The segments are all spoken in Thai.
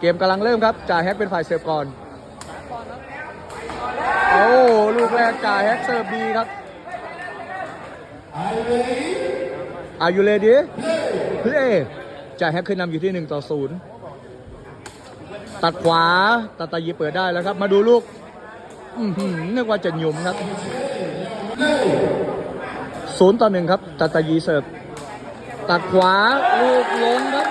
เกมกำลังเริ่มครับจ่าแฮกเป็นฝ่ายเสิร์ฟก่อน โอ้ลูกแรกจ่าแฮกเสิร์ฟดีครับอายุเลดีเพลจ่าแฮกขึ้นนำอยู่ที่ 1 ต่อ 0 ตัดขวาตาตายีเปิดได้แล้วครับ มาดูลูกนึกว่าจะหยุมครับศูนย์ต่อหนึ่งครับตาตายีเสิร์ฟตัดขวาลูกลงครับ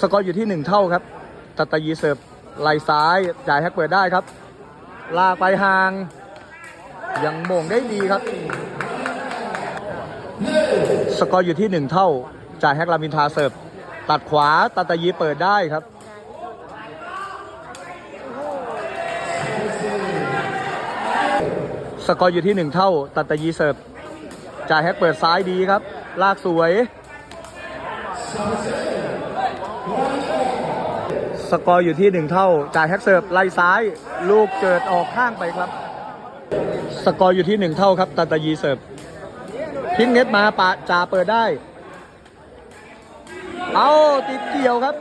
สกอร์อยู่ที่หนึ่งเท่าครับตาตยีเสิร์ฟไหลซ้ายจ่ายแฮกเปิดได้ครับ ลากไปห่าง ยังโมงได้ดีครับ สกอร์อยู่ที่หนึ่งเท่า จ่ายแฮกลามินทาเสิร์ฟตัดขวาตาตยีเปิดได้ครับสกอร์อยู่ที่หนึ่งเท่า ตัตยีเสิร์ฟจ่ายแฮกเปิดซ้ายดีครับ ลากสวย สกอร์อยู่ที่หนึ่งเท่าจ่ายแฮกเสิร์ฟไล่ซ้าย ลูกเกิดออกข้างไปครับ สกอร์อยู่ที่หนึ่งเท่าครับตันตายีเสิร์ฟทิ้งเน็ตมาปะจ่าเปิดได้ เอาติดเกี่ยวครับ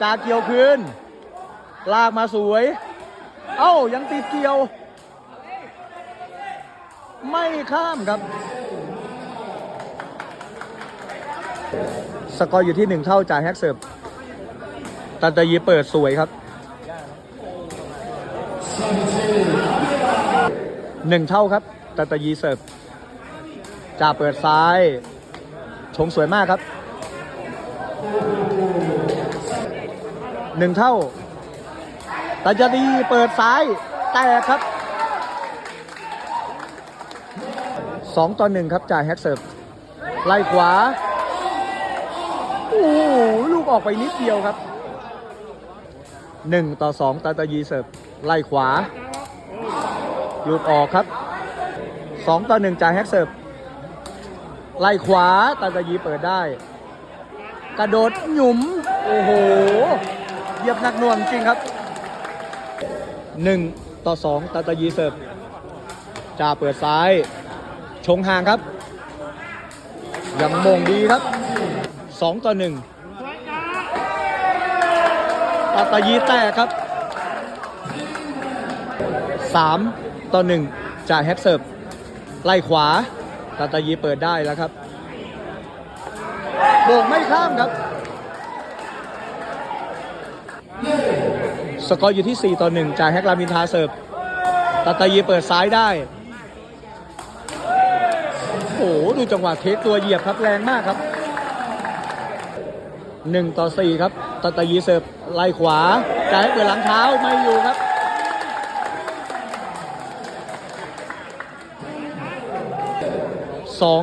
จ่าเกี่ยวคืน ลากมาสวย เอ้ายังติดเกี่ยว ไม่ข้ามครับ สกอร์อยู่ที่หนึ่งเท่าจ่าแฮกเสิร์ฟ ตันตายีเปิดสวยครับหนึ่งเท่าครับตันตายีเสิร์ฟจ่าเปิดซ้าย ชงสวยมากครับหนึ่งเท่าตันตายีเปิดซ้ายแตกครับสองต่อหนึ่งครับจ่ายแฮกเสิร์ฟไล่ขวาโอ้ลูกออกไปนิดเดียวครับ 1 ต่อ 2 ตาตายีเสิร์ฟไล่ขวา หลุดออกครับ 2 ต่อ 1จ่ายแฮกเสิร์ฟไล่ขวาตาตายีเปิดได้ กระโดดหยุม โอ้โหเยียบนักหน่วงจริงครับ 1 ต่อ 2 ตาตายีเสิร์ฟจ่าเปิดซ้าย ชงห่างครับยังมงดีครับ 2 ต่อ 1 ปัตยีแตกครับ 3 ต่อ 1 จากแฮปเซิร์ฟไล่ขวาตาตายีเปิดได้แล้วครับโบกไม่ข้ามครับ สกอร์อยู่ที่ 4 ต่อ 1 จากแฮกลามินทาเสิร์ฟตาตยีเปิดซ้ายได้ โอ้ดูจังหวะเทคตัวเหยียบครับแรงมากครับ 1 ต่อ 4 ครับ ตาตายีเสิร์ฟไล่ขวาจ่ายให้เปิดหลังเท้าไม่อยู่ครับ สอง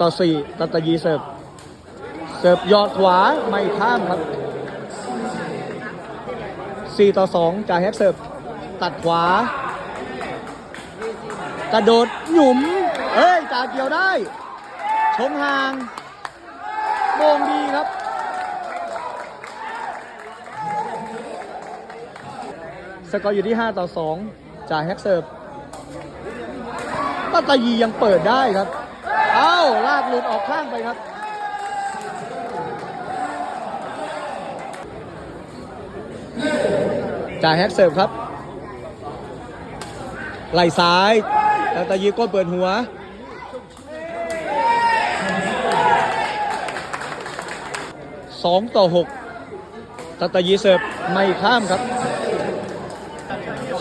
ต่อสี่ตาตายีเสิร์ฟเสิร์ฟยอดขวาไม่ข้ามครับสี่ต่อสองจ่ายแฮกเสิร์ฟตัดขวา กระโดดหยุมเฮ้ยจ่าเกี่ยวได้ ชงห่างโมงดีครับ สกอร์อยู่ที่ 5 ต่อ 2 จ่ายแฮกเซิร์ฟตัตายียังเปิดได้ครับ เอ้า ลากหลุดออกข้างไปครับ จ่ายแฮกเซิร์ฟครับ ไหลซ้ายตัตายีก้นเปิดหัวสองต่อหกตัตายีเสิร์ฟไม่ข้ามครับ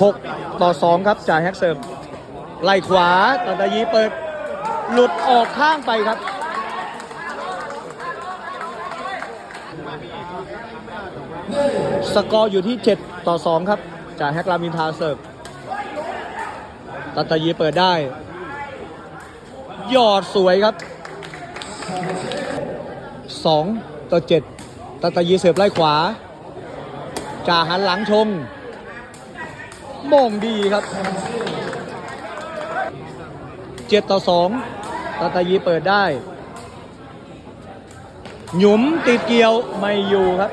หกต่อสองครับ จ่ายแฮกเสิร์ฟไล่ขวาตัตายีเปิด หลุดออกข้างไปครับ สกอร์อยู่ที่ 7 ต่อ 2 ครับ จ่ายแฮกลามินทาเสิร์ฟตัตายีเปิดได้ ยอดสวยครับ 2 ต่อ 7ตัตายีเสิร์ฟไล่ขวาจ่าหันหลังชง โมงดีครับ7ต่อ2ตัตายีเปิดได้ หยุมติดเกี่ยวไม่อยู่ครับ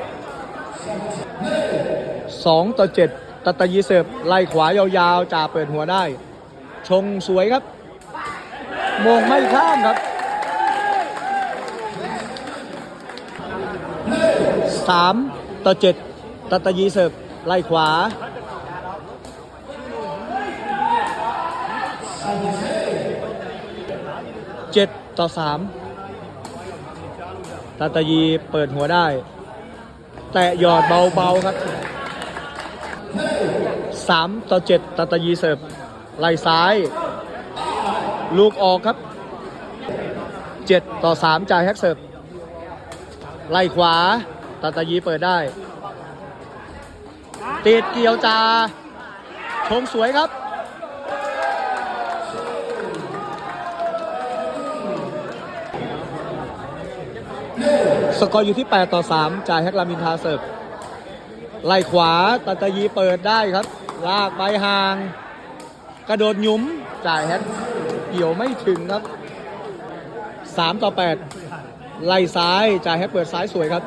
2ต่อ7ตัตายีเสิร์ฟไล่ขวายาวๆจ่าเปิดหัวได้ ชงสวยครับมงไม่ข้ามครับสามต่อเจ็ดตัตยีเสิร์ฟไล่ขวา เจ็ด ต่อสามตัตยีเปิดหัวได้ แตะหยอดเบาๆครับสามต่อเจ็ดตัตยีเสิร์ฟไล่ซ้าย ลูกออกครับเจ็ดต่อสามจ่ายแฮกเสิร์ฟไล่ขวาตัตยีเปิดได้ติดเกี่ยวจาชงสวยครับ สกอร์อยู่ที่ 8 ต่อ 3 จ่ายแฮกลามินทาเสิร์ฟไล่ขวาตันตยีเปิดได้ครับ ลากไปห่าง กระโดดหยุมจ่ายแฮกเกี่ยวไม่ถึงครับ 3 ต่อ 8 ไล่ซ้ายจ่ายแฮกเปิดซ้ายสวยครับ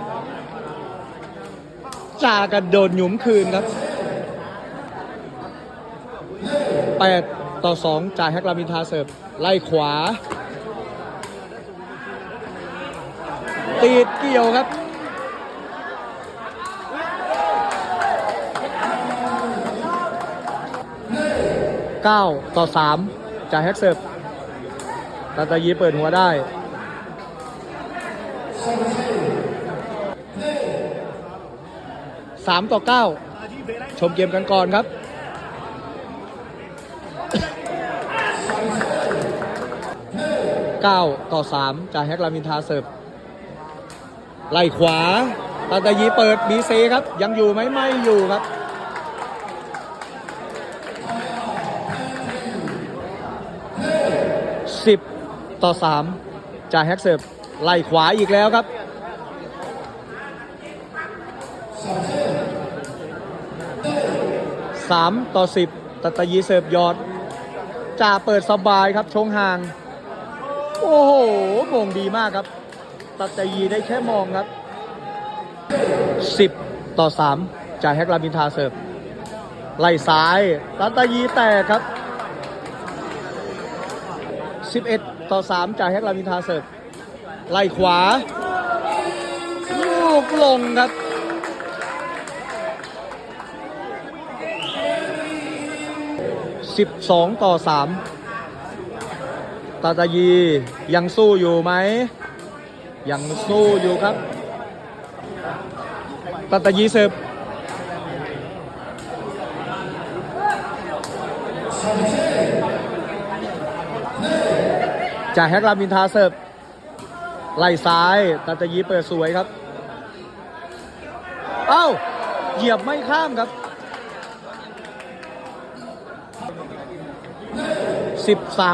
จ่ากระโดดหยุมคืนครับ 8 ต่อ 2 จ่ายแฮกลามินทาเสิร์ฟไล่ขวา ตีดเกี่ยวครับ9ต่อ3จ่ายแฮกเซิร์ฟตาตายีเปิดหัวได้3ต่อ9ชมเกมกันก่อนครับ9ต่อ3จ่ายแฮกลามินทาเสิร์ฟ ไล่ขวาตาตายีเปิดบีเซครับ ยังอยู่ไหมไม่อยู่ครับสิบต่อสามจ่ายแฮกเซิร์ฟไล่ขวาอีกแล้วครับสามต่อสิบตาตายีเสิร์ฟยอดจ่าเปิดสบายครับชงห่าง โอ้โหมงดีมากครับ ตัดแต่ยีได้แค่มองครับ 10 ต่อ 3จ่ายแฮกลามินทาเสิร์ฟไล่ซ้ายตัดตยีแตกครับ 11 ต่อ 3จ่ายแฮกลามินทาเสิร์ฟไล่ขวา ลูกลงครับ12ต่อ3ตาตายียังสู้อยู่ไหม ยังสู้อยู่ครับตัตยีเสิร์ฟจากแฮกลามินทาเสิร์ฟไล่ซ้ายตัตยีเปิดสวยครับ เอ้า เหยียบไม่ข้ามครับ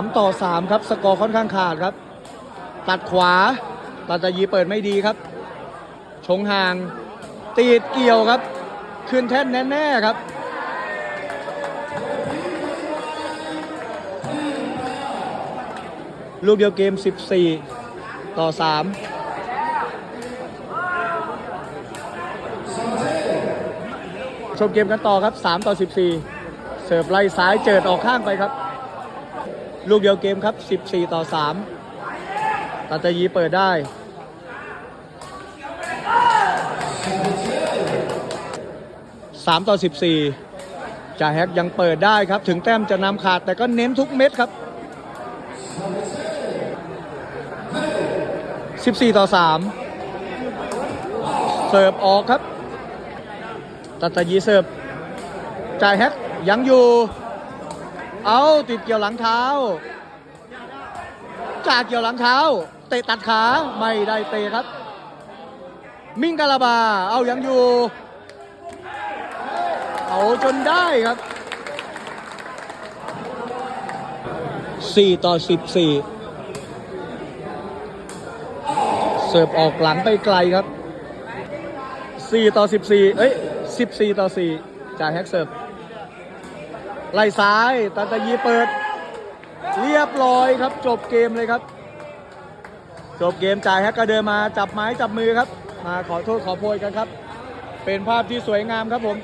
13 ต่อ 3 ครับ สกอร์ค่อนข้างขาดครับ ตัดขวา ตัตยีเปิดไม่ดีครับ ชงห่างตีดเกี่ยวครับ ขึ้นแท่นแน่ๆครับ ลูกเดียวเกม 14 ต่อ 3ชมเกมกันต่อครับ 3 ต่อ 14 เสิร์ฟไล่ซ้ายเจิดออกข้างไปครับ ลูกเดียวเกมครับ 14 ต่อ 3 ตัตยีเปิดได้ 3 ต่อ 14จ่าแฮกยังเปิดได้ครับ ถึงแต้มจะนำขาดแต่ก็เน้นทุกเม็ดครับ 14 ต่อ 3 เสิร์ฟออกครับ ตัตยีเสิร์ฟจ่าแฮกยังอยู่ เอาติดเกี่ยวหลังเท้าจากเกี่ยวหลังเท้า เตะตัดขาไม่ได้เตะครับ มิงกาลาบา เอายังอยู่ เอาจนได้ครับ 4 ต่อ 14 เสิร์ฟออกหลังไปไกลครับ 4 ต่อ 14 เอ้ย 14 ต่อ 4 จ่ายแฮกเสิร์ฟ ไล่ซ้ายตันตะยีเปิด เรียบร้อยครับ จบเกมเลยครับ จบเกมจ่ายแฮกก็เดินมาจับไม้จับมือครับ มาขอโทษขอโพยกันครับ เป็นภาพที่สวยงามครับผม